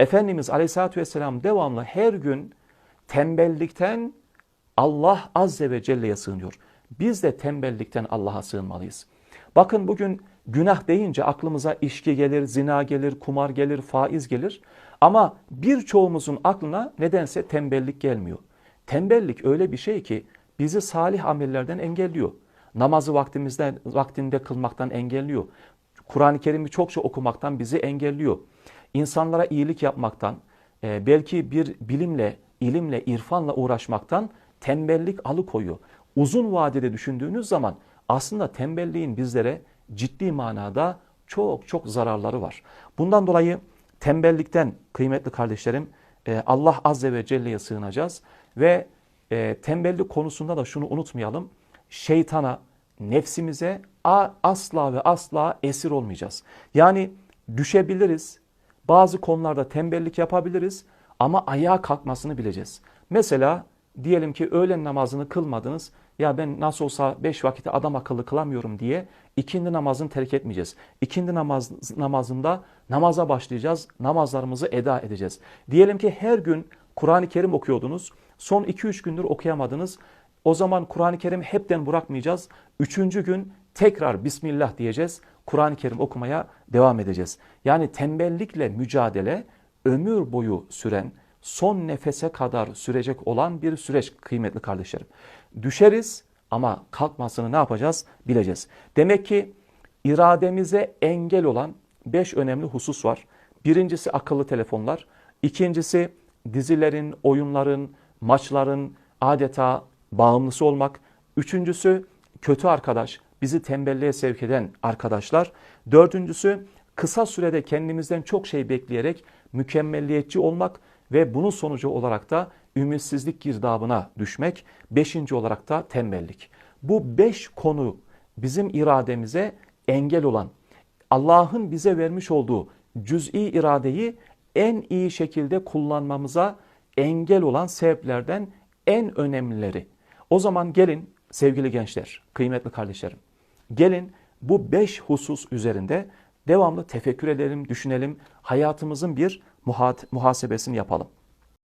Efendimiz Aleyhisselatü Vesselam devamlı her gün tembellikten Allah Azze ve Celle'ye sığınıyor. Biz de tembellikten Allah'a sığınmalıyız. Bakın bugün günah deyince aklımıza içki gelir, zina gelir, kumar gelir, faiz gelir. Ama birçoğumuzun aklına nedense tembellik gelmiyor. Tembellik öyle bir şey ki bizi salih amellerden engelliyor. Namazı vaktimizde vaktinde kılmaktan engelliyor. Kur'an-ı Kerim'i çokça okumaktan bizi engelliyor. İnsanlara iyilik yapmaktan, e, belki bir bilimle, ilimle, irfanla uğraşmaktan tembellik alıkoyuyor. Uzun vadede düşündüğünüz zaman aslında tembelliğin bizlere ciddi manada çok çok zararları var. Bundan dolayı tembellikten kıymetli kardeşlerim e, Allah Azze ve Celle'ye sığınacağız ve e, tembellik konusunda da şunu unutmayalım. Şeytana, nefsimize asla ve asla esir olmayacağız. Yani düşebiliriz, bazı konularda tembellik yapabiliriz ama ayağa kalkmasını bileceğiz. Mesela diyelim ki öğlen namazını kılmadınız. Ya ben nasıl olsa beş vakiti adam akıllı kılamıyorum diye ikindi namazını terk etmeyeceğiz. İkindi namaz, namazında namaza başlayacağız. Namazlarımızı eda edeceğiz. Diyelim ki her gün Kur'an-ı Kerim okuyordunuz. Son 2-3 gündür okuyamadınız. O zaman Kur'an-ı Kerim hepten bırakmayacağız. Üçüncü gün tekrar Bismillah diyeceğiz. Kur'an-ı Kerim okumaya devam edeceğiz. Yani tembellikle mücadele ömür boyu süren, son nefese kadar sürecek olan bir süreç kıymetli kardeşlerim. Düşeriz ama kalkmasını ne yapacağız bileceğiz. Demek ki irademize engel olan beş önemli husus var. Birincisi akıllı telefonlar. İkincisi dizilerin, oyunların, maçların adeta bağımlısı olmak. Üçüncüsü kötü arkadaş, bizi tembelliğe sevk eden arkadaşlar. Dördüncüsü kısa sürede kendimizden çok şey bekleyerek mükemmelliyetçi olmak ve bunun sonucu olarak da ümitsizlik girdabına düşmek. Beşinci olarak da tembellik. Bu beş konu bizim irademize engel olan, Allah'ın bize vermiş olduğu cüz'i iradeyi en iyi şekilde kullanmamıza engel olan sebeplerden en önemlileri. O zaman gelin sevgili gençler, kıymetli kardeşlerim. Gelin bu beş husus üzerinde devamlı tefekkür edelim, düşünelim, hayatımızın bir muhasebesini yapalım.